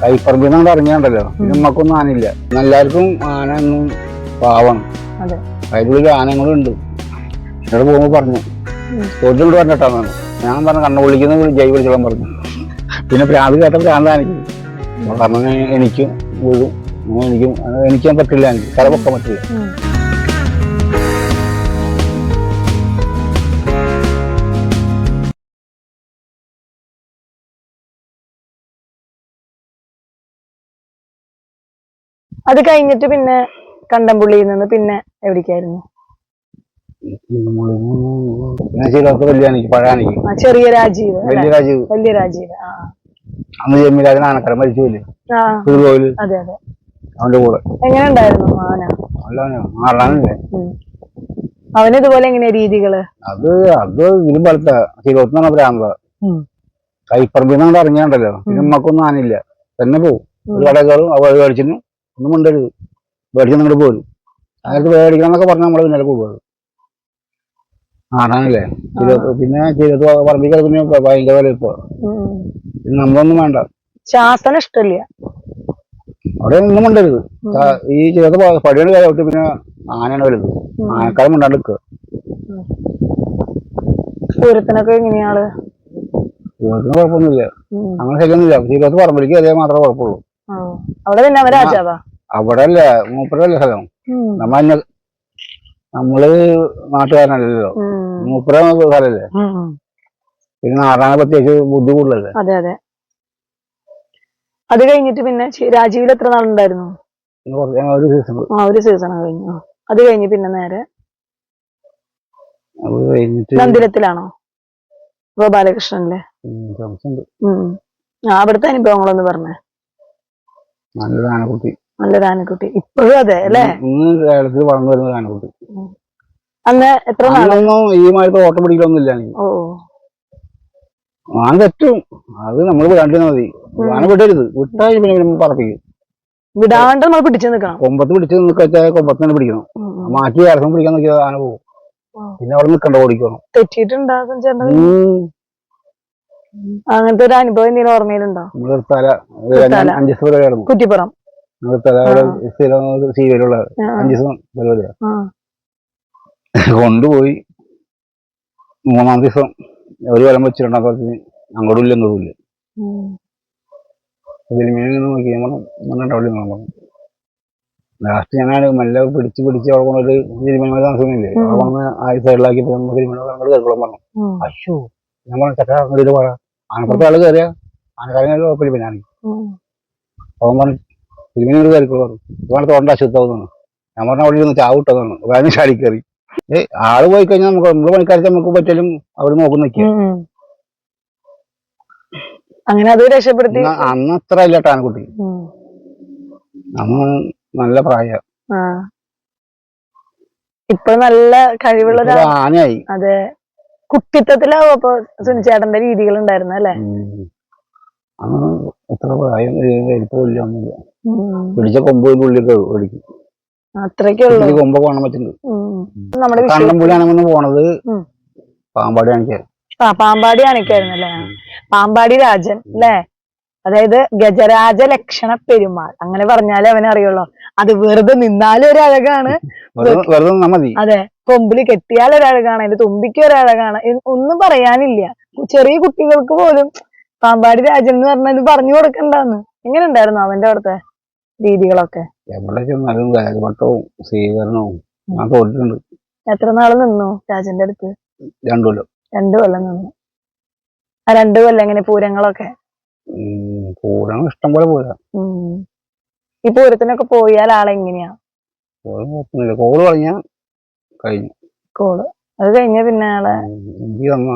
കൈപ്പറമ്പിൽ നിന്നാണ് ഇറങ്ങിയാണ്ടല്ലോ നമ്മക്കൊന്നും ആനയില്ല. എല്ലാവർക്കും ആന ഒന്നും പാവാണ്. അതെ. ആനങ്ങളും ആനകളുണ്ട്. എന്നോട് പോകുമ്പോൾ പറഞ്ഞു. തോട്ടിലോട്ട് പറഞ്ഞിട്ടാണ് ഞാൻ പറഞ്ഞു കണ്ണു വിളിക്കുന്ന ജൈവ വിളിച്ചോളം പറഞ്ഞു. പിന്നെ പ്രാന്ത് കേട്ട പ്രാന്ത് എനിക്ക് കാരണം എനിക്കും വീഴും എനിക്കും എനിക്കാൻ പറ്റില്ല എനിക്ക്. തല പൊക്കാൻ പറ്റില്ല അത് കഴിഞ്ഞിട്ട് പിന്നെ കണ്ടംപുള്ളിയിൽ നിന്ന് പിന്നെ എവിടേക്കായിരുന്നു? ചെറിയ രാജീവ് വലിയ രാജീവ്. വലിയ രാജീവ് അന്ന് ജമ്മിരാജൻ ആനക്കര പുതുകോയിൽ അതെ അതെ. അവന്റെ കൂടെ. എങ്ങനെ ഉണ്ടായിരുന്നു ആന ഉം. അവന് ഇതുപോലെ എങ്ങനെയാ രീതികൾ? അത് അത് ഇതിലും പലത്ത ശിരോത്തിനാണ് ഭ്രാന്ത കൈപ്പറമ്പിന്നാണ്ട് കൈപ്പറമ്പിൽ നിന്ന് ഇറങ്ങിയാണ്ടല്ലോ. പിന്നെ നമ്മക്കൊന്നും ആനില്ല തന്നെ പോവും. ഒരു കടകളും അവ മേടിച്ചിന് ഒന്നും മിണ്ടരുത്. പേടിക്കാൻ നിങ്ങൾ പോരും. അയാൾക്ക് പേടിക്കണം എന്നൊക്കെ പറഞ്ഞാൽ നമ്മളെ പിന്നാലെ പോകുന്നത് ആണല്ലേ പിന്നെ ചെയ്തത് പറമ്പിൽ പിന്നെ ഭയങ്കര വില ഇപ്പൊ. നമ്മളൊന്നും വേണ്ട. ശാസന ഇഷ്ടമില്ല അവിടെ ഒന്നും മിണ്ടരുത്. ഈ ചെയ്തത് പടിയാണ് കാര്യമായിട്ട് പിന്നെ ആനയാണ് വലുത്. ആനക്കാലം മിണ്ടാണ്ട് നിൽക്കുക പൂരത്തിനൊക്കെ എങ്ങനെയാൾ കുഴപ്പമൊന്നുമില്ല. അങ്ങനെ ശരിയൊന്നുമില്ല. ശീലത്ത് പറമ്പിലേക്ക് അതേ മാത്രമേ കുഴപ്പമുള്ളൂ. അവിടെ അവൻ രാജാവാ? അവിടെ അല്ലേ മൂപ്പരല്ലേ സ്ഥലം. നമ്മ നമ്മൾ നാട്ടുകാരനല്ലല്ലോ. മൂപ്പര സ്ഥലല്ലേ. പിന്നെ നാടാണ് പ്രത്യേകിച്ച് ബുദ്ധി കൂടുതലല്ലേ? അതെ അതെ. അത് കഴിഞ്ഞിട്ട് പിന്നെ രാജീവിൽ എത്ര നാളുണ്ടായിരുന്നു? ഒരു സീസൺ ആ ഒരു സീസൺ കഴിഞ്ഞു. അത് കഴിഞ്ഞ് പിന്നെ നേരെ മന്ദിരത്തിലാണോ? ഗോപാലകൃഷ്ണൻ നന്ദിരത്തിലാണോ ഗോപാലകൃഷ്ണനിലെ. ആ അവിടുത്തെ അനുഭവങ്ങളൊന്ന് പറഞ്ഞേ. നല്ലൊരു ആനക്കുട്ടി. നല്ലൊരു ആനക്കുട്ടി. ഇപ്പോഴും അതെ അല്ലേ? ഇന്ന് കേരളത്തിൽ വളർന്നു വരുന്ന ആനക്കുട്ടി. അന്ന് എത്ര നാളൊന്നും ഈ മാതിരി ഓട്ടം പിടിക്കലൊന്നും ഇല്ല ഓ. ആന തെറ്റും. അത് നമ്മൾ വിടാണ്ടിരുന്നാൽ മതി. ആന വിടരുത്. വിട്ടാൽ പിന്നെ നമ്മൾ പറപ്പിക്കും. വിടാണ്ട് നമ്മൾ പിടിച്ചു നിൽക്കണം കൊമ്പത്ത് പിടിച്ചു നിൽക്കാൻ കൊമ്പത്ത് തന്നെ പിടിക്കണം. മാറ്റി ഇറക്കം പിടിക്കാൻ നോക്കിയാൽ ആന പോകും പിന്നെ അവിടെ നിൽക്കണ്ട ഓടിക്കണം തെറ്റിയിട്ടുണ്ടാകും. അങ്ങനത്തെ ഒരു അനുഭവം എന്തെങ്കിലും ഓർമ്മയിലുണ്ടോ. അഞ്ച് ദിവസം കുറ്റിപ്പുറം. സീരിയലുള്ള ദിവസം. കൊണ്ടുപോയി. മൂന്നാം ദിവസം ഒരു വലം വെച്ചിട്ടുണ്ടാക്കി അങ്ങോട്ടും ഇല്ല ഇങ്ങോട്ടും ഇല്ല. നമ്മൾ ലാസ്റ്റ് ഞാൻ മെല്ലെ പിടിച്ച് പിടിച്ച് അവിടെ കൊണ്ടൊരു തിരുമേനി താമസിക്കുന്നില്ലേ. അവിടെ വന്ന് ആ സൈഡിലാക്കി അങ്ങോട്ട് കയറിക്കോളാൻ പറഞ്ഞു. അയ്യോ ഞാൻ പറഞ്ഞു ചക്ക അങ്ങോട്ട് പോരാ ആനപ്പുറത്തെ ആൾ കയറിയ ആനക്കാരൻ കുഴപ്പമില്ല പിന്നെ ഉം. അവൻ പറഞ്ഞു തിരുമേനി ഒരു കയറിക്കോളൂ പറഞ്ഞു ഇതാണ് തോണ്ട അശുദ്ധമെന്നാണ് ഞാൻ പറഞ്ഞ അവിടെ ഇരുന്ന് ചാവിട്ടതാണ് വേദന ചാടി കയറി ഏ ആൾ പോയി കഴിഞ്ഞാൽ നമുക്ക് നമ്മൾ പണിക്കാർക്ക് നമുക്ക് പറ്റലും അവർ നോക്കും നിൽക്കുക. അങ്ങനെ അത് രക്ഷപ്പെടുത്തി. അന്ന് അത്ര ഇല്ല ആനക്കുട്ടി. അന്ന് നല്ല പ്രായ. ഇപ്പൊ നല്ല കഴിവുള്ള ആനയായി. അതെ. കുട്ടിത്തത്തിലാവും അപ്പൊ സുനിച്ചേട്ടന്റെ രീതികൾ ഉണ്ടായിരുന്നു അല്ലെ? ഉം. അന്ന് എത്ര പ്രായം വലിപ്പമില്ല ഒന്നുമില്ല ഉം. പിടിച്ച കൊമ്പ് ഉള്ളിൽ ഒടിക്കും അത്രയ്ക്കുള്ളൂ ഈ കൊമ്പൊക്കെ കാണാൻ പറ്റുന്നുണ്ട് നമ്മുടെ പോണത്. പാമ്പാടി ആ പാമ്പാടി കാണിക്കായിരുന്നു അല്ലേ? പാമ്പാടി രാജൻ അല്ലേ? അതായത് ഗജരാജ ലക്ഷണ പെരുമാൾ. അങ്ങനെ പറഞ്ഞാലേ അവനെ അറിയുള്ളൂ അത് വെറുതെ നിന്നാലും ഒരു അഴകാണ് വെറുതെ വെറുതെ നിന്നാ മതി. അതെ. കൊമ്പിൽ കെട്ടിയാൽ ഒരഴകാണ് അതിന്റെ തുമ്പിക്ക് ഒരഴകാണ് ഒന്നും പറയാനില്ല. ചെറിയ കുട്ടികൾക്ക് പോലും പാമ്പാടി രാജൻ എന്ന് പറഞ്ഞത് പറഞ്ഞു കൊടുക്കണ്ടെന്ന്. എങ്ങനെ ഉണ്ടായിരുന്നു അവന്റെ അവിടുത്തെ രീതികളൊക്കെ? എവിടെ ചെന്നാലും വേഗവട്ടവും സ്വീകരണവും ഞാൻ പോയിട്ടുണ്ട്. എത്ര നാൾ നിന്നു രാജന്റെ അടുത്ത്? രണ്ടു കൊല്ലം. രണ്ടു കൊല്ലം നിന്നു. ആ രണ്ടു കൊല്ലം എങ്ങനെ പൂരങ്ങളൊക്കെ? പൂരം ഇഷ്ടം പോലെ പോരാ ഈ പൂരത്തിനൊക്കെ പോയാൽ ആളെങ്ങനെയാ? കോൾ പറഞ്ഞാ കഴിഞ്ഞു. കോൾ. അത് കഴിഞ്ഞ പിന്നെ ആളെ ഇഞ്ചി തന്ന.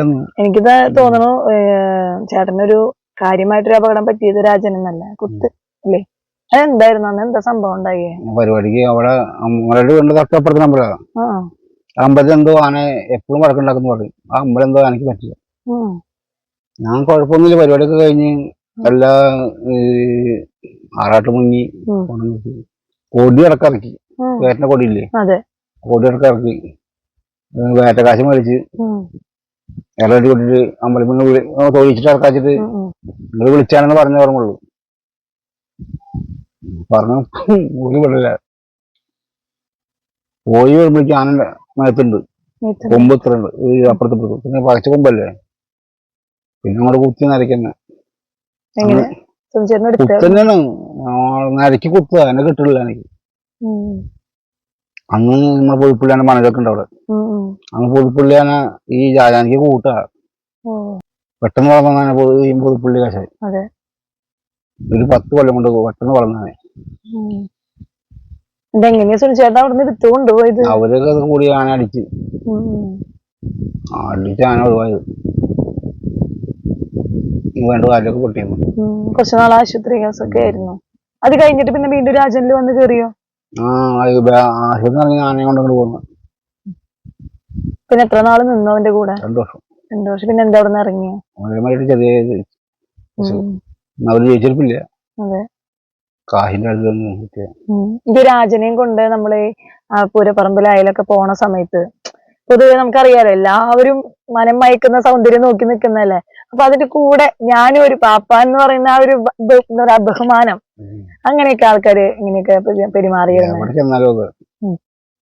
തന്നു എനിക്കിത് തോന്നുന്നു ഏർ ചേട്ടനൊരു കാര്യമായിട്ടൊരു അപകടം പറ്റിയത് രാജൻ എന്നല്ല കുത്ത് അല്ലേ? അതെന്തായിരുന്നു? അന്ന് എന്താ സംഭവം ഉണ്ടായേ? പരിപാടിക്ക് അവിടെ അമ്മയുടെ വീണ്ടും തൊട്ടപ്പുറത്ത് നമ്പറാ ആ. അമ്പലത്തിൽ എന്തോ ആന എപ്പോഴും വടക്കുണ്ടാക്കുന്നു പറയും. ആ അമ്പലം എന്തോ ആനക്ക് പറ്റില്ല. ഞാൻ കുഴപ്പമൊന്നുമില്ല പരിപാടിയൊക്കെ കഴിഞ്ഞ് എല്ലാ ആറാട്ട് മുങ്ങി ഉം. കൊണ്ടുവന്ന് കൊടി ഇറക്കി. ഉം. കൊടിയില്ലേ? അതെ. കൊടി ഇറക്കി വേറ്റ കാശ് മേടിച്ച്. ഇറടി കൊണ്ടിട്ട് അമ്പലത്തിൽ തോന്നിച്ചിട്ട് ഇറക്കാച്ചിട്ട്. നിങ്ങൾ വിളിച്ചാണെന്ന് പറഞ്ഞ ഓർമ്മയുള്ളൂ. പറഞ്ഞു ഒരു വിടില്ല പോയി വരുമ്പോഴേക്കും ആന മേത്തുണ്ട്. ഇത് കൊമ്പ് ഇത്ര ഉണ്ട് ഈ അപ്പുറത്ത് ഇപ്പുറത്ത്. പിന്നെ പകച്ച കൊമ്പല്ലേ? പിന്നെ അങ്ങോട്ട് കുത്തി നരയ്ക്കുന്ന. എടുത്ത കുത്തന്നെയാണ് നരക്കി കുത്തുക. എന്നെ കിട്ടില്ല എനിക്ക്. അന്ന് നമ്മളെ പുതുപ്പള്ളിയാണ് മണലൊക്കെ ഉണ്ട് അവിടെ. അന്ന് പുതുപ്പള്ളിയാണ് ഈ ജാജാനിക്ക് കൂട്ടുക പെട്ടെന്ന് വളർന്നതാണ് ഈ പുതുപ്പള്ളി അതെ. ഒരു പത്ത് കൊല്ലം കൊണ്ട് പെട്ടെന്ന് വളർന്നതാണ് ഇതെങ്ങനെയാ എടുത്തു കൊണ്ടുപോയത്? അവരൊക്കെ അത് കൂടി ആന അടിച്ച്. അടിച്ച് ആന ഒഴിവായത്. വേണ്ട കാലൊക്കെ പൊട്ടിയിരുന്നു കുറച്ചു കുറച്ച് നാൾ ആശുപത്രി കേസൊക്കെ ആയിരുന്നു. അത് കഴിഞ്ഞിട്ട് പിന്നെ വീണ്ടും രാജനിൽ വന്ന് കയറിയോ ആ ആശുപത്രി ഇറങ്ങി കൊണ്ട് കൊണ്ടങ്ങോട്ട് പോകുന്നു പിന്നെ എത്ര നാൾ നിന്നു അവന്റെ കൂടെ? രണ്ടു വർഷം. രണ്ടു വർഷം. പിന്നെ എന്താ അവിടെ നിന്ന് ഇറങ്ങിയോ അവരുമായിട്ട് ചെറിയ അവർ ജയിച്ചിരിപ്പില്ല. അതെ. കാഹിന്റെ അടുത്ത് ഇത് രാജനെയും കൊണ്ട് നമ്മൾ ആ പൂരപ്പറമ്പിലായാലൊക്കെ പോണ സമയത്ത് പൊതുവെ നമുക്കറിയാലോ എല്ലാവരും മനം മയക്കുന്ന സൗന്ദര്യം നോക്കി നിൽക്കുന്നല്ലേ അപ്പൊ അതിന്റെ കൂടെ ഞാനും ഒരു പാപ്പ എന്ന് പറയുന്ന ആ ഒരു എന്താ ബഹുമാനം അങ്ങനെയൊക്കെ ആൾക്കാര് ഇങ്ങനെയൊക്കെ പെരുമാറിയത് പെരുമാറിയിരുന്നു.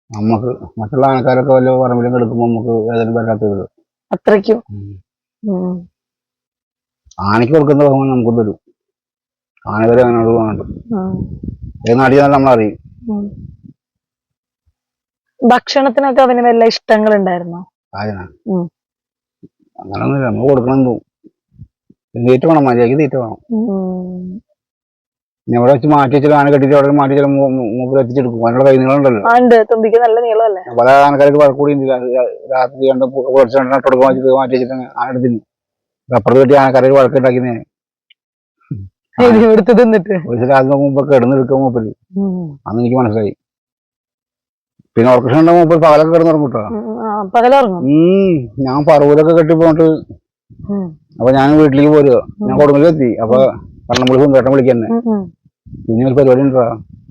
നമുക്ക് മറ്റുള്ള ആൾക്കാരൊക്കെ വല്ല പറമ്പിലും കിടക്കുമ്പോ നമുക്ക് വേദന വരാത്തത് അത്രയ്ക്കും. ആനയ്ക്ക് കൊടുക്കുന്ന ബഹുമാനം നമുക്ക് തരും. ആന വരെ അവനോട് വേണ്ട. ഏത് നാട്ടിൽ ഉം. ഭക്ഷണത്തിനൊക്കെ അവന് വല്ല ഇഷ്ടങ്ങൾ ഉണ്ടായിരുന്നോ. അങ്ങനൊന്നുമില്ല. നമ്മൾ കൊടുക്കണം തോന്നും തീറ്റ വേണം മര്യാദയ്ക്ക് തീറ്റ വേണം. വെച്ച് മാറ്റി വെച്ചാൽ ആന കെട്ടിട്ട് അവിടെ മാറ്റി വെച്ചാൽ മൂപ്പിൽ എത്തിച്ചെടുക്കും. അതിനുള്ള കൈ ആ തുമ്പിക്ക് നല്ല നീളമല്ലേ? പല ആനക്കാർക്ക് വഴക്കൂടി രാത്രി കണ്ട് കുറച്ച് രണ്ടെണ്ണം കൊടുക്കാൻ വെച്ചിട്ട് മാറ്റി വെച്ചിട്ട് ആന എടുത്തില്ല അപ്പുറത്ത് കെട്ടി ആനക്കാരെ വഴക്കുണ്ടാക്കിനെ എടുത്ത് തിന്നിട്ട്. ഒരു രാത്രി മുമ്പ് കിടന്നെടുക്കാൻ മൂപ്പര്. അന്ന് എനിക്ക് മനസ്സിലായി. പിന്നെ ഓർക്കഷൻ ഉണ്ടാവും മൂപ്പര് പകലൊക്കെ കിടന്നുറങ്ങും കേട്ടോ പകലുറങ്ങും. ഞാൻ പറവൂലൊക്കെ കെട്ടി ഉം. അപ്പൊ ഞാൻ വീട്ടിലേക്ക് പോരുക. ഞാൻ കൊടുങ്ങല്ലൂർ എത്തി. അപ്പൊ കണ്ണമ്പളി സുന്ദേട്ടൻ വിളിക്കന്നെ. പിന്നെ ഒരു പരിപാടി ഉണ്ടാ?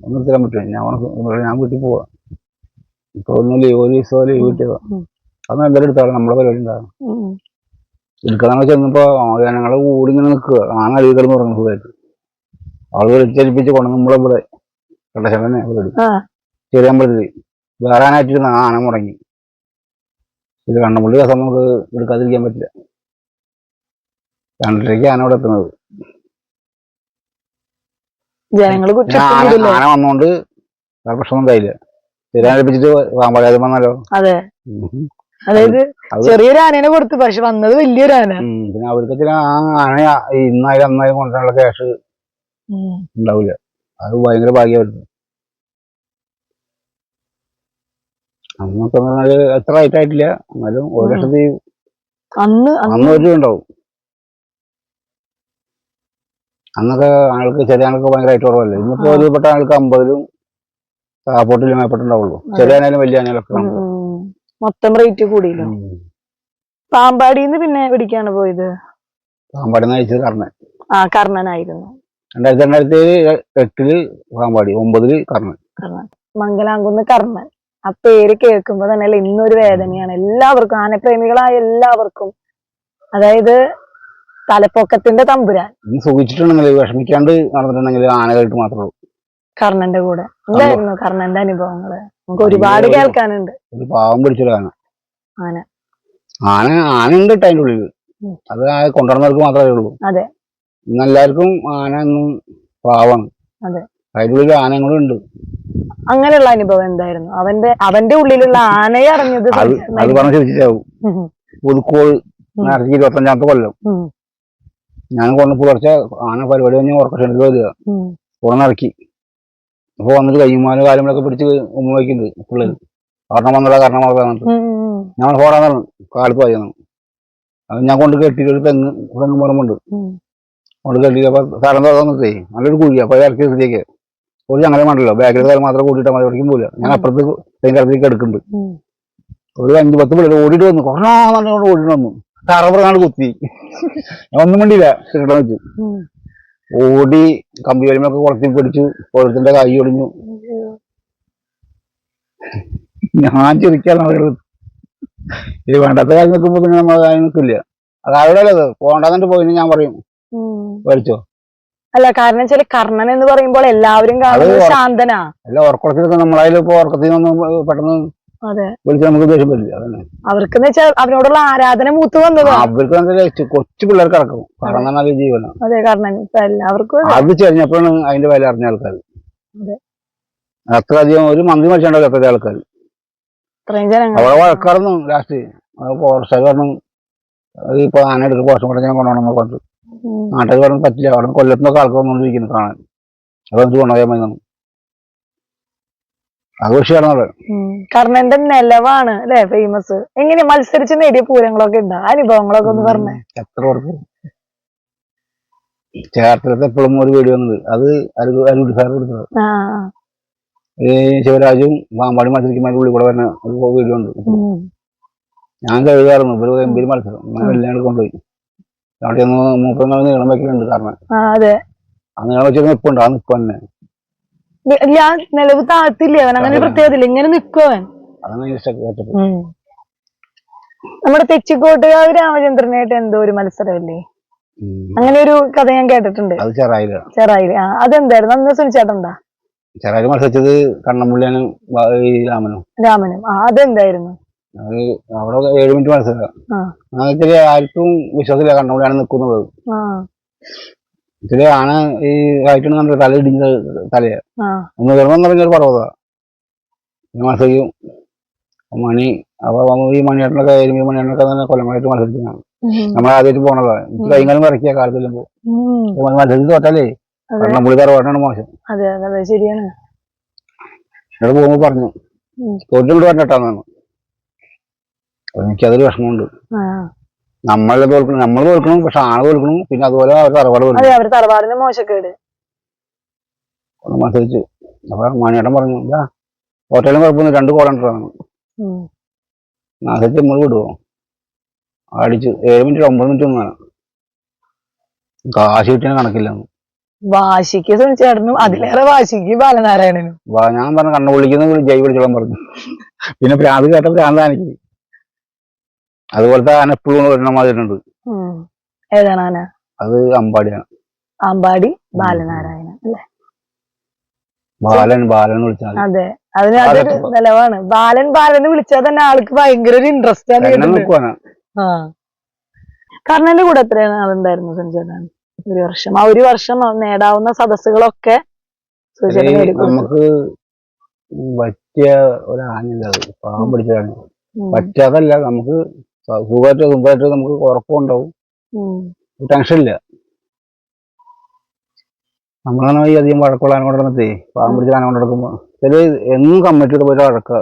ഒന്നും തരാൻ പറ്റുമോ ഞാൻ ഞാൻ വീട്ടിൽ പോവാ. ഇപ്പൊ ഒന്ന് ലീവ് ഒരു ദിവസം ലീവ് കിട്ടിയതാ. അത് അന്ന് എന്തായാലും എടുത്താലും? നമ്മളെ പരിപാടി ഉണ്ടാകും. എടുക്കാന്ന് ചെന്നപ്പോ ജനങ്ങളെ കൂടി ഇങ്ങനെ നിൽക്കുക. ആന അടിയിൽ കിടന്ന് പറഞ്ഞു സുഖമായിട്ട് അവൾ വിളിച്ചേൽപ്പിച്ച് കൊണ്ട് നമ്മളെ ഇവിടെ കണ്ടശനെ പരിപാടി. ചെറിയ അമ്പലത്തിൽ വേറെ ആനായിട്ടിരുന്ന ആന മുടങ്ങി. ഇത് കണ്ണമ്പുള്ളി കസം നമുക്ക് എടുക്കാതിരിക്കാൻ പറ്റില്ല. രണ്ടരയ്ക്ക് ആന ഇവിടെ എത്തുന്നത്. ആന വന്നോണ്ട് വേറെ പ്രശ്നമൊന്നും ഉണ്ടായില്ല. ചെറിയ ആന ഏൽപ്പിച്ചിട്ട് പാമ്പാടി വന്നല്ലോ. അതെ. അതായത് അത് ചെറിയൊരു ആനേനെ കൊടുത്തു പക്ഷെ വന്നത് വലിയൊരു ആന. പിന്നെ അവർക്ക് ചില ആ ആന ഇന്നായാലും അന്നായാലും കൊണ്ടുള്ള ക്യാഷ് ഉണ്ടാവില്ല. അത് ഭയങ്കര ഭാഗ്യമായിരുന്നു. അന്നൊക്കെ പറഞ്ഞാൽ എത്ര റേറ്റ് ആയിട്ടില്ല. എന്നാലും ഒരു ലക്ഷത്തി അന്ന് അന്ന് അന്ന് ഒരു ഉണ്ടാവും. അന്നൊക്കെ ആൾക്ക് ചെറിയ ആൾക്ക് ഭയങ്കര റേറ്റ് കുറവല്ലേ? ഇന്നിപ്പോ ഒരു ഒരുപെട്ട ആൾക്ക് അമ്പതിലും പൊട്ടിലും മേപ്പെട്ടുണ്ടാവുള്ളൂ ചെറിയ ആനയിലും വലിയ ഉണ്ട്. മൊത്തം റേറ്റ് കൂടിയല്ലോ. പാമ്പാടിന്ന് പിന്നെ എവിടേക്കാണ് പോയത്? പാമ്പാടി കർണൻ. ആ കർണനായിരുന്നു. രണ്ടായിരത്തി രണ്ടായിരത്തി എട്ടിൽ പാമ്പാടി ഒമ്പതിൽ കർണൻ. കർണൻ. മംഗലാംകുന്ന് കർണൻ. ആ പേര് കേൾക്കുമ്പോ തന്നെ അല്ലേ ഇന്നൊരു വേദനയാണ്. എല്ലാവർക്കും ആനപ്രേമികളായ എല്ലാവർക്കും. അതായത് തലപ്പൊക്കത്തിന്റെ തമ്പുരാൻ. സൂചിച്ചിട്ടുണ്ടെങ്കിൽ സുഖിച്ചിട്ടുണ്ടെങ്കിൽ വിഷമിക്കാണ്ട് നടന്നിട്ടുണ്ടെങ്കിൽ ആനകളായിട്ട് മാത്രമേ കർണന്റെ കൂടെ. എന്തായിരുന്നു കർണന്റെ അനുഭവങ്ങൾ. നമുക്ക് ഒരുപാട് കേൾക്കാനുണ്ട്. ഒരു പാവം പിടിച്ചൊരു ആന. ആന. ആന ആന ഉണ്ട് കേട്ടോ അതിന്റെ ഉള്ളിൽ. അത് ആ കൊണ്ടുവന്നവർക്ക് മാത്രമേ ഉള്ളൂ. അതെ. ഇന്ന് എല്ലാവർക്കും ആന ഒന്നും പാവാണ്. അതെ. ഉള്ളിൽ ആനകളും ഉണ്ട്. അങ്ങനെയുള്ള അനുഭവം എന്തായിരുന്നു? അവന്റെ അവന്റെ ഉള്ളിലുള്ള ആനയെ അറിഞ്ഞത് അത് പറഞ്ഞു ചോദിച്ചാവും പുതുക്കോൾ ഇരുപത്തഞ്ചാമത്തെ കൊല്ലം. ഞാൻ കൊണ്ട് പുലർച്ചെ ആന പരിപാടി കഴിഞ്ഞ് ഓർക്കസ്ട്രയിൽ വരിക ഉം. ഉടനെ ഇറക്കി അപ്പൊ വന്നിട്ട് കയ്യുമാലും കാര്യങ്ങളൊക്കെ പിടിച്ച് ഉമ്മ വയ്ക്കുന്നത് പിള്ളേർ കാരണം വന്നില്ല കാരണം ഉം, ഞാൻ പോടാന്ന് പറഞ്ഞു കാലത്ത് വായിക്കണം അത് ഞാൻ കൊണ്ട് കെട്ടിയിട്ട് ഒരു തെങ്ങ് തെങ്ങ് മരമുണ്ട്. കൊണ്ട് കെട്ടിയിട്ട് അപ്പൊ സ്ഥലം തുറന്നിട്ടേ നല്ലൊരു കുഴി അപ്പൊ ഇറക്കി സ്ഥിതിക്ക് ഒരു ഞങ്ങളെ മണ്ടല്ലോ ബാക്കിൽ തല മാത്രം കൂട്ടിയിട്ട് മതി എവിടേക്കും പോലെ ഞാൻ. അപ്പുറത്ത് തെങ്ങിന്റെ അടുത്തേക്ക് എടുക്കുന്നുണ്ട്. ഒരു അഞ്ച് പത്ത് പിള്ളേർ ഓടിയിട്ട് വന്നു. കുറേ ഓടിയിട്ട് വന്നു. തറപ്പുറങ്ങാണ്ട് കുത്തി. ഞാൻ ഒന്നും വേണ്ടിയില്ല കിട്ടണം വെച്ചു. ഓടി കമ്പി വലിമൊക്കെ കുളത്തിൽ പിടിച്ചു. ഓരോരുത്തരുടെ കൈ ഒടിഞ്ഞു. ഞാൻ ചിരിക്കാൻ ഇത് വേണ്ടാത്ത കാര്യം നിൽക്കുമ്പോ പിന്നെ നമ്മൾ കാര്യം നിൽക്കില്ല അത് അവിടെ പോണ്ടെന്നിട്ട് പോയി ഞാൻ പറയും. വലിച്ചോ അല്ല കാരണം വെച്ചാൽ കർണൻ എന്ന് പറയുമ്പോൾ എല്ലാവരും കാണുന്നത് ശാന്തനാ. അല്ല ഉറക്കത്തിലൊക്കെ നമ്മളതിൽ ഇപ്പൊ ഉറക്കത്തിൽ നിന്നും പെട്ടെന്ന് വിളിച്ച് നമുക്ക് ദേഷ്യം വരില്ല അതന്നെ. അവർക്കെന്ന് വെച്ചാൽ അവരോടുള്ള ആരാധന മൂത്ത് വന്നത്. അവർക്ക് കൊച്ചു പിള്ളേർക്ക് ഇറക്കും കാരണം ജീവനം. ജീവനാണ് അതെ കാരണം ഇപ്പൊ എല്ലാവർക്കും അത്. ചെറിഞ്ഞപ്പോഴാണ് അതിന്റെ വില അറിഞ്ഞ ആൾക്കാർ അതെ. അത്ര അധികം ഒരു മന്ത്രി മരിച്ചുണ്ടാവില്ല അത്ര ആൾക്കാർ അവിടെ വഴക്കാർന്നു ലാസ്റ്റ്. ഫോറസ്റ്റുകാർ പറഞ്ഞു ഈ ആന എടുക്കുക പോസ്റ്റ് കൂടെ ഞാൻ കൊണ്ടുപോകണം പറഞ്ഞു പറഞ്ഞു പറ്റില്ല. അവിടെ കൊല്ലത്തുനിന്നൊക്കെ ആൾക്കാർ വന്നുകൊണ്ടിരിക്കുന്നു കാണാൻ. അത് എന്നിട്ട് കൊണ്ടുപോയാൽ മതി എന്ന്. അവിടെ. കർണന്റെ നിലവാണ് അല്ലെ ഫേമസ് എങ്ങനെ മത്സരിച്ച് നേടിയ പൂരങ്ങളൊക്കെ ഉണ്ടോ? അനുഭവങ്ങളൊക്കെ ഒന്ന് പറഞ്ഞേ. എത്ര പേർക്ക്? ചേർത്തലത്ത് എപ്പോഴും ഒരു വീട് വന്നത്. അത് അരു അരുടി സാർ കൊടുത്തത്. ശിവരാജും പാമ്പാടി മത്സരിക്കുമ്പോൾ ഉള്ളിൽ കൂടെ തന്നെ ഒരു വീഡിയോ ഉണ്ട്. ഞാൻ കഴുകാറുന്നു ഒരു ഗംഭീര മത്സരം. ഞാൻ വെള്ളിയാണ്ട് കൊണ്ടുപോയി. അവിടെ ഒന്ന് മൂപ്പങ്ങൾ നീളം വെക്കലുണ്ട് കാരണം ആ നീളം വെച്ചിട്ട് നിപ്പുണ്ട്. ആ നിപ്പ് തന്നെ. ഇല്ല നിലവ് താഴ്ത്തില്ല അവൻ അങ്ങനെ ഒരു പ്രത്യേകത ഇങ്ങനെ നിക്കും അവൻ. അതാണ് അതിന്റെ സെറ്റപ്പ് ഉം. നമ്മുടെ തെച്ചിക്കോട്ടുകാവ് രാമചന്ദ്രനായിട്ട് എന്തോ ഒരു മത്സരമല്ലേ? അങ്ങനെ ഒരു കഥ ഞാൻ കേട്ടിട്ടുണ്ട്. ചെറായിൽ. ആ അതെന്തായിരുന്നു? അന്ന് സുനിച്ചേട്ടണ്ടാ ചെറായി മത്സരിച്ചത് കണ്ണമ്പുള്ളിയാനും രാമനും. രാമനും. ആ അതെന്തായിരുന്നു? അത് അവിടെ ഏഴ് മിനിറ്റ് മത്സരം. ആർക്കും വിശ്വാസമില്ല കണ്ണമ്പുള്ളിയാണ് നിൽക്കുന്നത്. ആ ആണ് ആന ഈ ആയിട്ടാണ് നമ്മുടെ തല ഇടിഞ്ഞ തലയാ. ഒന്ന് ഉയർന്നു പറഞ്ഞൊരു പർവത. മത്സരിക്കും മണി അപ്പൊ ഈ മണിയേട്ടനൊക്കെ എരുമി മണിയേട്ടനൊക്കെ തന്നെ കൊല്ലമായിട്ട് മത്സരിക്കുന്നതാണ്. നമ്മൾ ആദ്യമായിട്ട് പോണതാ. കൈകാലം ഇറക്കിയ കാലത്ത് ചെല്ലുമ്പോ. മത്സരിച്ച് തോറ്റാലേ കണ്ണമ്പുള്ളി തറവാട്ടാണ് മോശം. ശരിയാണ്. ഇവിടെ പോകുമ്പോ പറഞ്ഞു തോറ്റുകൊണ്ട് പറഞ്ഞിട്ടാന്നാണ് എനിക്കതൊരു വിഷമമുണ്ട്. നമ്മളെ തോൽക്കണം നമ്മൾ തോൽക്കണം പക്ഷെ ആൾ തോൽക്കണം പിന്നെ അതുപോലെ അവർ തറവാട് തോൽക്കണം അതെ അവർ തറവാടിന് മോശക്കേട്. ഒന്ന് മത്സരിച്ചു അപ്പൊ മണിയേട്ടൻ പറഞ്ഞു ഇതാ ഹോട്ടലും കുഴപ്പമൊന്നും രണ്ട് കോളണ്ടറാണ് ഉം. മത്സരിച്ച് നമ്മൾ വിടുവോ? അടിച്ചു ഏഴ് മിനിറ്റ് ഒമ്പത് മിനിറ്റ് ഒന്നാണ് കാശ് കിട്ടിയ കണക്കില്ല വാശിക്ക് സുനിച്ചേട്ടനും അതിലേറെ വാശിക്ക് ബാലനാരായണനും. വാ ഞാൻ പറഞ്ഞ കണ്ണു വിളിക്കുന്ന ജൈ വിളിച്ചോളാൻ പറഞ്ഞു. പിന്നെ പ്രാന്ത് കേട്ട ഭ്രാന്ത് എനിക്ക് അതുപോലത്തെ ആന എപ്പോഴും ഒരെണ്ണം മാതിരിണ്ട്. ഏതാണ് ആന? അത് അമ്പാടിയാണ്. അമ്പാടി ബാലനാരായണ അല്ലെ? ബാലൻ ബാലൻ വിളിച്ചാൽ അതെ. അതിന് അതൊരു. നിലവാണ് ബാലൻ ബാലൻ വിളിച്ചാൽ തന്നെ ആൾക്ക് ഭയങ്കര ഒരു ഇൻട്രസ്റ്റ് ആണ് ആ. കർണന്റെ കൂടെ എത്രയാണ് ആളുണ്ടായിരുന്നു സഞ്ജയൻ ഒരു വർഷം. ആ ഒരു വർഷം നേടാവുന്ന സദസ്സുകളൊക്കെ നമുക്ക് പറ്റിയ ഒരു അത്? പാവം പിടിച്ചതാണ് പറ്റാതല്ല നമുക്ക് സുഖമായിട്ട് സുഖമായിട്ട് നമുക്ക് ഉറപ്പുണ്ടാവും ഇല്ല. നമ്മളാണ് ഈ അധികം വഴക്കുള്ള ആന കൊണ്ടിരുന്നേ പാവം പിടിച്ച ആന കൊണ്ടെടുക്കുമ്പോ. ചില എന്നും കമ്മിറ്റിയുടെ പോയിട്ട് വഴക്കുക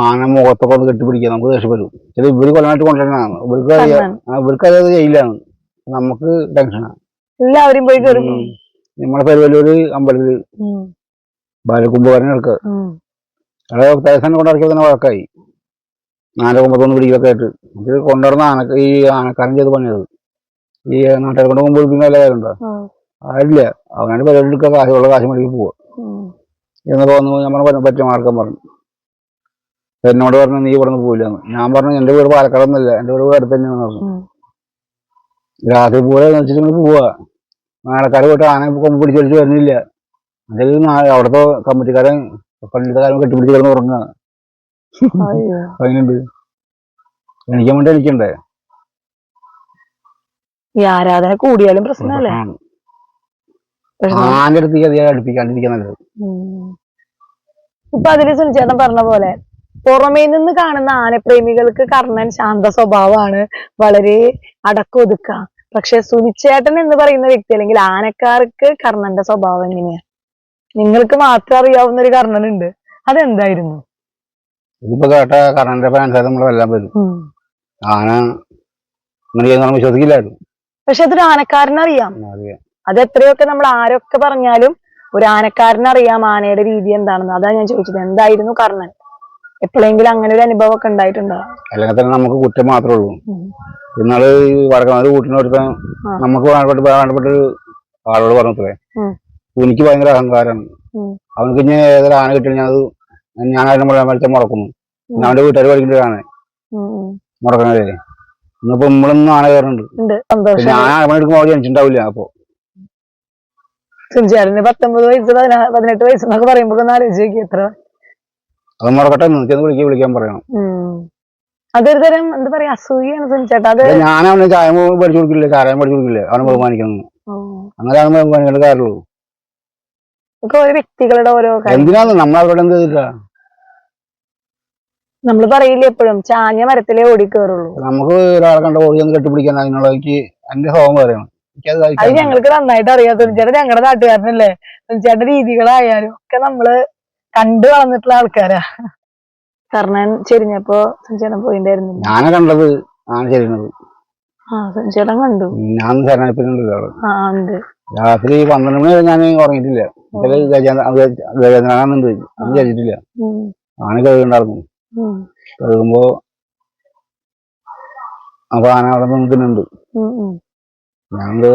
ആന മുഖത്തൊക്കെ ഒന്ന് കെട്ടിപ്പിടിക്കുക. നമുക്ക് ദേഷ്യപ്പെടും. ചില ഇവർ കൊല്ലമായിട്ട് കൊണ്ടുവരണതാണ് ഇവർക്ക് ഇവർക്ക് അറിയാതെ ജയിലാണ് നമുക്ക് ടെൻഷനാണ് എല്ലാവരും പോയി കയറും. നമ്മളെ പെരുവല്ലൂര് അമ്പലത്തിൽ. ഉം. ബാലകുംഭകരൻ എടുക്കുക. അവിടെ തലസ്ഥാനം കൊണ്ട് തന്നെ വഴക്കായി. നാല് കൊമ്പത്തൊന്ന് പിടിക്കൊക്കെ ആയിട്ട്. ഇത് കൊണ്ടുവരുന്ന ആന ഈ ആനക്കാരൻ ചെയ്ത് പണിയത് ഈ നാട്ടുകാരെ കൊണ്ട് മുമ്പ് പിന്നെ വല്ല കാര്യം ഉണ്ടോ ഉം. ആരില്ല. അവനാണ് പരിപാടി എടുക്കുക കാശുള്ള കാശ് മേടിക്ക് പോവുക. എന്നൊക്കെ വന്ന് നമ്മളെ പറ്റിയ മാർക്കം പറഞ്ഞു. എന്നോട് പറഞ്ഞു നീ ഇവിടെ നിന്ന് പോയില്ലെന്ന് ഞാൻ പറഞ്ഞു എന്റെ വീട് പാലക്കാട് ഒന്നല്ല എന്റെ വീട് അടുത്ത് തന്നെയാണെന്ന് പറഞ്ഞു. രാത്രി പോലെ വെച്ചിട്ട് പോവാ ആനക്കാരെ പോയിട്ട് ആന കൊമ്പ് പിടിച്ചടിച്ച് വരുന്നില്ല. അതിൽ അവിടുത്തെ കമ്മിറ്റിക്കാരൻ പണ്ടത്തെ കാര്യം കെട്ടിപ്പിടിച്ച് കിടന്ന് ഉറങ്ങുക. അതിനുണ്ട്. എണിക്കാൻ വേണ്ടി എണിക്കണ്ടേ ഈ ആരാധന കൂടിയാലും പ്രശ്നമല്ലേ ആന്റെ അടുത്തേക്ക് അധികം അടുപ്പിക്കാണ്ടിരിക്കാൻ നല്ലത് ഇപ്പൊ അതിൽ സുനിച്ചേട്ടൻ പറഞ്ഞ പോലെ പുറമേ നിന്ന് കാണുന്ന ആനപ്രേമികൾക്ക് കർണൻ ശാന്ത സ്വഭാവമാണ് വളരെ അടക്കൊതുക്ക. പക്ഷെ സുനിച്ചേട്ടൻ എന്ന് പറയുന്ന വ്യക്തി അല്ലെങ്കിൽ ആനക്കാർക്ക് കർണന്റെ സ്വഭാവം എങ്ങനെയാ? നിങ്ങൾക്ക് മാത്രം അറിയാവുന്ന ഒരു കർണനുണ്ട്. അതെന്തായിരുന്നു? ഇതിപ്പോ കേട്ട കറണ്ട് ഫാൻസായിട്ട് നമ്മൾ വരും. പറ്റും ആന ഇങ്ങനെ ചെയ്യുന്ന വിശ്വസിക്കില്ലായിരുന്നു. പക്ഷെ അതൊരു ആനക്കാരനറിയാം. അത് എത്രയൊക്കെ നമ്മൾ ആരൊക്കെ പറഞ്ഞാലും ഒരു ആനക്കാരനറിയാം ആനയുടെ രീതി എന്താണെന്ന്. അതാ ഞാൻ ചോദിച്ചത്. എന്തായിരുന്നു കർണൻ? എപ്പോഴെങ്കിലും അങ്ങനെ ഒരു അനുഭവം ഒക്കെ ഉണ്ടായിട്ടുണ്ടോ? അല്ലെങ്കിൽ തന്നെ നമുക്ക് കുറ്റം മാത്രമേ ഉള്ളൂ. ഇന്നാൾ വടക്കനാട് കൂട്ടിന് ഒരുത്തൻ ആ. നമുക്ക് വേണ്ടപ്പെട്ട് ആളോട് പറഞ്ഞത്രേ. എനിക്ക് ഭയങ്കര അഹങ്കാരമാണ് അവനക്ക് ഇനി ഏതൊരു ആന കിട്ടിയാൽ ഞാൻ അത് ഞാൻ അതിനെ മുഴുവൻ വലിച്ച മുടക്കുന്നു പിന്നെ അവന്റെ വീട്ടുകാർ പഠിക്കേണ്ട മുടക്കണത്. ഇന്നിപ്പോ നമ്മളൊന്നും ആന കയറുന്നുണ്ട് ഞാൻ അവിടെ ജനിച്ചിട്ടുണ്ടാവില്ല അപ്പൊ. സുനിച്ചേട്ടന് പത്തൊമ്പത് വയസ്സ് പതിനാ പതിനെട്ട് വയസ്സ് എന്നൊക്കെ പറയുമ്പോ ഒന്ന് ആലോചിച്ച് നോക്കി എത്ര. അത് മുടക്കട്ടെ എന്ന് ചെന്ന് വിളിക്കാൻ വിളിക്കാൻ പറയണം. അതൊരു തരം എന്താ പറയാ അസൂയാണ് സുനിച്ചേട്ടാ അത് ഞാൻ അവന് ചായ പഠിച്ചു കൊടുക്കില്ല? ചായ പഠിച്ചു കൊടുക്കില്ല? അവനെ ബഹുമാനിക്കണം. അങ്ങനെ അവനെ ബഹുമാനിക്കേണ്ട കാര്യമുള്ളൂ. ഒക്കെ ഓരോ വ്യക്തികളുടെ ഓരോ കാര്യം. എന്തിനാന്ന് നമ്മൾ അവരോട് എന്ത് നമ്മൾ പറയില്ല എപ്പോഴും ചാഞ്ഞ മരത്തിലേ ഓടി കയറുള്ളൂ നമുക്ക് ഒരാളെ കണ്ട ഓടി ഒന്ന് കെട്ടിപ്പിടിക്കാൻ അതിനുള്ള എനിക്ക് എന്റെ സ്വഭാവം പറയണം അത് ഞങ്ങൾക്ക് നന്നായിട്ട് അറിയാം സുനിച്ചേട്ടൻ ഞങ്ങളുടെ നാട്ടുകാരനല്ലേ? സുനിച്ചേട്ടന്റെ രീതികളായാലും ഒക്കെ നമ്മൾ കണ്ടു വളർന്നിട്ടുള്ള ആൾക്കാരാ. കർണൻ ചെരിഞ്ഞപ്പോ സുനിച്ചേട്ടൻ പോയിണ്ടായിരുന്നു ഞാനെ കണ്ടത്. ആണ് ചെരിഞ്ഞത്. ആ സുനിച്ചേട്ടൻ കണ്ടു. ഞാൻ ആ ഉണ്ട്. രാത്രി പന്ത്രണ്ട് മണി വരെ ഞാൻ ഉറങ്ങിയിട്ടില്ല. ഗജേന്ദ്രനാണെന്നുണ്ട് അത് കഴിച്ചിട്ടില്ല ആന കഴുകുണ്ടായിരുന്നു. കഴുകുമ്പോ അപ്പൊ ആന അവിടെ ഞാൻ എന്ത്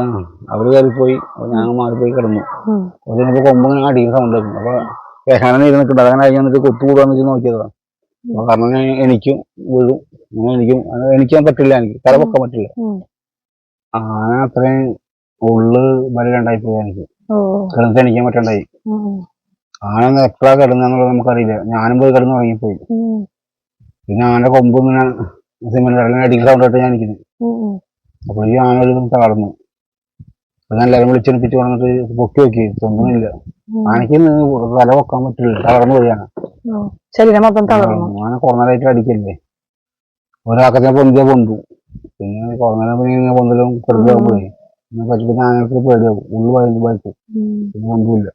അവർ കയറിപ്പോയി. അപ്പൊ ഞാൻ മാറിപ്പോയി കിടന്നു. അത് കഴിഞ്ഞപ്പോ അടിക്കുന്ന സൗണ്ട് ആയിരുന്നു അപ്പൊ കേശാനൻ ഇരുന്നിട്ട് അങ്ങനെ കഴിഞ്ഞിട്ട് കൊത്തു കൂടാന്ന് വെച്ച് നോക്കിയതാ. അപ്പൊ കാരണം എനിക്കും വീഴും. അങ്ങനെ എനിക്കും എനിക്കാൻ പറ്റില്ല എനിക്ക്. തല പൊക്കാൻ പറ്റില്ല ആ ആന അത്രയും ഉള്ളു ബലി രണ്ടായി പോയി എനിക്ക്. എണിക്കാൻ പറ്റണ്ടായി. ആനന്ന് ആന എപ്പോഴാ കിടന്നെന്നുള്ളത് നമുക്കറിയില്ല. ഞാനും പോയി കിടന്ന് ഉറങ്ങിപ്പോയി. ഉം, പിന്നെ ആനയുടെ കൊമ്പ് ഇങ്ങനെ സിമെന്റ് അടിക്കൽ കൊണ്ടിട്ട് ഞാൻ ഇരിക്കുന്നു. അപ്പോൾ ഈ ആന ഒരു തളർന്നു. അപ്പൊ ഞാൻ എല്ലാവരും വിളിച്ചെടുപ്പിച്ച് കൊണ്ടിട്ട് പൊക്കി നോക്കി. തൊന്നുമില്ല ആനക്ക് ആനയ്ക്ക് തല പൊക്കാൻ പറ്റില്ല. തളർന്നു പോയാണ് ആന. ഓ, ശരീരം മൊത്തം തളർന്നു. ആന കുറഞ്ഞതായിട്ട് അടിക്കല്ലേ. ഒരാക്കത്തിനെ പൊന്തിയ പൊന്തു. പിന്നെ കുറഞ്ഞ പൊന്തലും കൊടുക്കാൻ പിന്നെ പറ്റി പിന്നെ ആനകൾക്ക് പേടിയാവും ഉള്ളു ഭയങ്കര ഭയക്കും പിന്നെ പൊന്തുമില്ല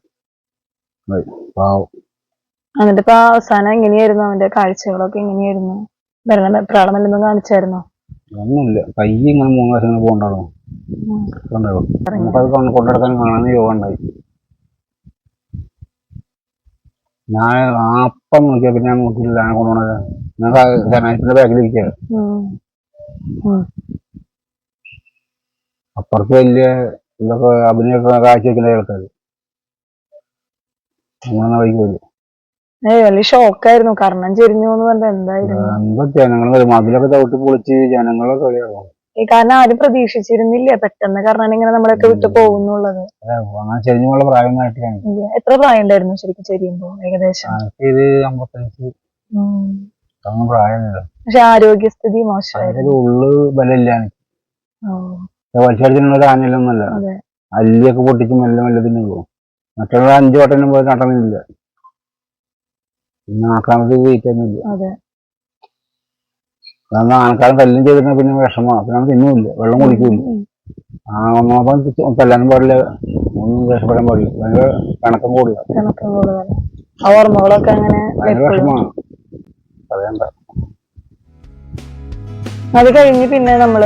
ആയി. പാവം. എന്നിട്ട് ഇപ്പൊ അവസാനം എങ്ങനെയായിരുന്നു അവന്റെ കാഴ്ചകളൊക്കെ? എങ്ങനെയായിരുന്നു? ഭരണ പ്രാളമല്ലെന്നും കാണിച്ചായിരുന്നോ? ഒന്നുമില്ല. കൈ ഇങ്ങനെ മൂന്ന് ഉം. ഉണ്ടാവും നമുക്കത് കൊണ്ടെടുക്കാൻ കാണാൻ യോഗ ഉണ്ടായി ഞാൻ അപ്പം നോക്കിയാ പിന്നെ ഞാൻ നോക്കിയില്ല ഞാൻ കൊണ്ടുപോണത്. ഞാൻ ജനാശത്തിന്റെ ബാഗിലിരിക്കുക ഉം. ഉം. അപ്പുറത്ത് വലിയ ഇതൊക്കെ അഭിനയൊക്കെ കാഴ്ച വെക്കുന്ന ആൾക്കാർ. അങ്ങനെ വൈകില്ല ഏയ് വലിയ ഷോക്കായിരുന്നു. കർണം ചെരിഞ്ഞു എന്ന് എന്തായിരുന്നു? എന്താ ജനങ്ങൾ വരും മതിലൊക്കെ ചവിട്ടി പൊളിച്ച് ജനങ്ങളൊക്കെ കളിയാകും ഈ കാരണം ആരും പ്രതീക്ഷിച്ചിരുന്നില്ല? പെട്ടെന്ന് കർണൻ ഇങ്ങനെ നമ്മളൊക്കെ വിട്ടു പോകുന്നുള്ളത്. അങ്ങനെ ചെരിഞ്ഞുള്ള പ്രായമായിട്ടാണ് ഇല്ല. എത്ര പ്രായം ഉണ്ടായിരുന്നു ശരിക്കും ചെരിയുമ്പോ ഏകദേശം? ഇത് അമ്പത്തഞ്ച്. പ്രായമില്ല പക്ഷെ ആരോഗ്യസ്ഥിതി മോശമായിരുന്നു. ഉള്ളു ഓ, വലിച്ചടിച്ചിട്ടുള്ള ഒരു ആനയിലൊന്നുമല്ല അല്ലിയൊക്കെ പൊട്ടിച്ച് മെല്ലെ മെല്ലെ തിന്നുള്ളൂ മറ്റുള്ള അഞ്ചു വട്ടം പോയി നടന്നില്ല പിന്നെ ആക്കാമത്ത് വെയിറ്റൊന്നുമില്ല അതെ. കാരണം ആൾക്കാരും തല്ലും ചെയ്തിരുന്ന പിന്നെ വിഷമമാണ് പിന്നെ തിന്നുമില്ല വെള്ളം കുടിക്കൂല ആ ഒന്നാമപ്പം തല്ലാനും പാടില്ല. ഒന്നും രക്ഷപ്പെടാൻ പാടില്ല. ഭയങ്കര കണക്കം കൂടുതലാണ് ഓർമ്മകളൊക്കെ അങ്ങനെ ഭയങ്കര വിഷമാണ് വിഷമമാണ്. പറയണ്ട. അത് കഴിഞ്ഞ് പിന്നെ നമ്മൾ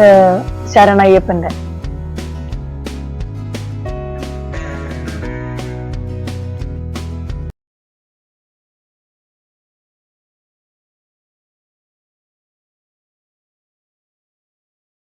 ഏഹ് ശരണയ്യപ്പന്റെ